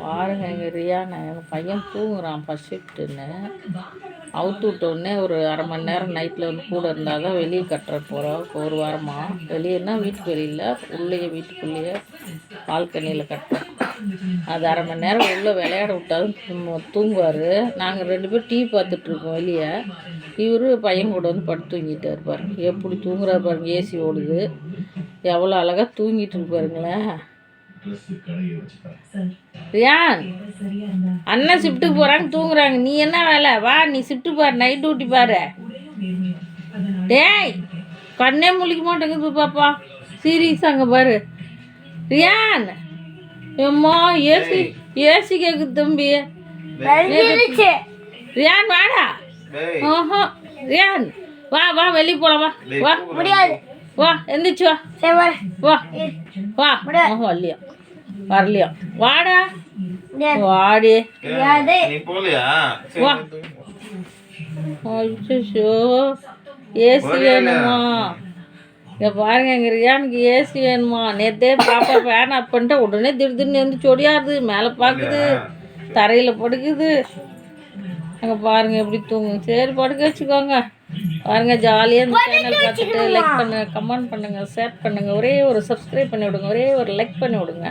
பாருங்க எங்கள் ரியானை எங்கள் பையன் தூங்குறான் ஃபஸ்ட் ஷிஃப்ட்டுன்னு அவுத்து விட்டோடனே ஒரு அரை மணி நேரம் நைட்டில் வந்து கூட இருந்தால் தான் வெளியே கட்டுற போகிறோம் ஒரு வாரமாக வெளியேன்னா வீட்டுக்கு வெளியில் உள்ளேயே வீட்டுக்குள்ளேயே பால்கனியில் கட்டுறோம் அது அரை மணி நேரம் உள்ளே விளையாட விட்டாலும் தூங்குவார். நாங்கள் ரெண்டு பேரும் டிவி பார்த்துட்ருக்கோம் வெளியே. இவரு பையன் கூட வந்து படுத்து தூங்கிட்டு இருப்பார் எப்படி தூங்குறாரு பாருங்க ஏசி ஓடுது. எவ்வளோ அழகாக தூங்கிட்டு இருப்பாருங்களேன் ரியான் அண்ணன் ஷிஃப்ட்டுக்கு போகிறாங்க தூங்குறாங்க. நீ என்ன வேலை? வா நீ ஷிஃப்ட்டு பாரு நைட் டியூட்டி பாரு. டேய் கண்ணே முழிக்க மாட்டேங்குது பாப்பா. சீரியஸ் அங்கே பாரு. ரியான் எம்மா ஏசி ஏசி கேட்குது தம்பி. ரியான் வாடா. டேய். ஓஹோ ரியான் வா வா வெளியே போலாம் வா. வா. முடியாது. வா எந்திரிச்சு வா. வர வா. வா. ஓஹோ வரலையா வரலையா. வாடா. வாடி. அச்சோ ஏசி வேணுமா? இங்கே பாருங்க எங்கள் ரியானுக்கு ஏசி வேணுமா? நேற்றே பாப்பா ஃபேன் ஆஃப் பண்ணிட்டு உடனே திடீர்னு வந்து சொடியாருது. மேலே பார்க்குது தரையில் படுக்குது. அங்கே பாருங்க எப்படி தூங்கும் சரி படுக்க வச்சுக்கோங்க. பாருங்க ஜாலியாக இந்த சேனல் பார்த்துட்டு லைக் பண்ணுங்க கமெண்ட் பண்ணுங்க ஷேர் பண்ணுங்க ஒரே ஒரு சப்ஸ்கிரைப் பண்ணி விடுங்க ஒரே ஒரு லைக் பண்ணி விடுங்க.